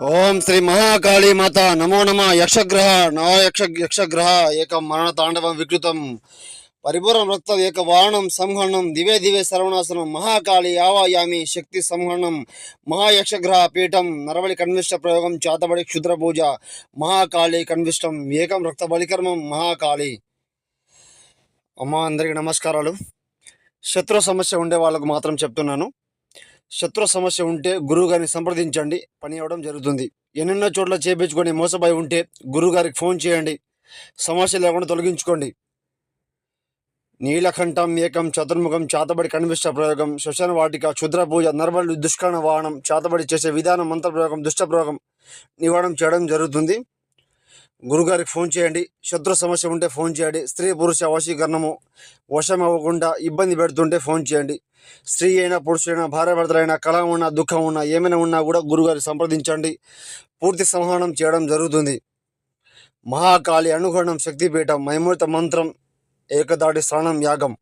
ఓం శ్రీ మహాకాళీ మాత నమో నమ యక్షగ్రహ నవ యక్ష యక్షగ్రహ ఏక మరణ తాండవం వికృతం. పరిపూర్ణ రక్త ఏక వారణం సంహరణం దివే దివే సర్వనాశనం మహాకాళి ఆవాయామి శక్తి సంహరణం మహాయక్షగ్రహ పీఠం నరబలి కన్విష్ట ప్రయోగం చాతబడి క్షుద్ర పూజ మహాకాళి కన్విష్టం ఏకం రక్త బలికర్మం మహాకాళి. అమ్మ అందరికీ నమస్కారాలు. శత్రు సమస్య ఉండే వాళ్ళకు మాత్రం చెప్తున్నాను. శత్రు సమస్య ఉంటే గురువుగారిని సంప్రదించండి. పని అవ్వడం జరుగుతుంది. ఎన్నెన్నో చోట్ల చేపించుకొని మోసపోయి ఉంటే గురువు గారికి ఫోన్ చేయండి. సమస్య లేకుండా తొలగించుకోండి. నీలకంఠం ఏకం చతుర్ముఖం చాతబడి కనిపిష్ట ప్రయోగం శ్మశాన వాటిక క్షుద్ర పూజ నరబలి దుష్కరణ వాహనం చాతబడి చేసే విధానం మంత్ర ప్రయోగం దుష్ట ప్రయోగం నివారణం చేయడం జరుగుతుంది. గురుగారికి ఫోన్ చేయండి. శత్రు సమస్య ఉంటే ఫోన్ చేయండి. స్త్రీ పురుష వశీకరణము వశం అవ్వకుండా ఇబ్బంది పెడుతుంటే ఫోన్ చేయండి. స్త్రీ అయినా పురుషులైనా భార్య భర్తలైనా కళ ఉన్నా దుఃఖం ఉన్నా ఏమైనా ఉన్నా కూడా గురుగారి సంప్రదించండి. పూర్తి సంహారం చేయడం జరుగుతుంది. మహాకాళి అనుగుణం శక్తిపీఠం మైమూర్త మంత్రం ఏకదాటి స్నానం యాగం.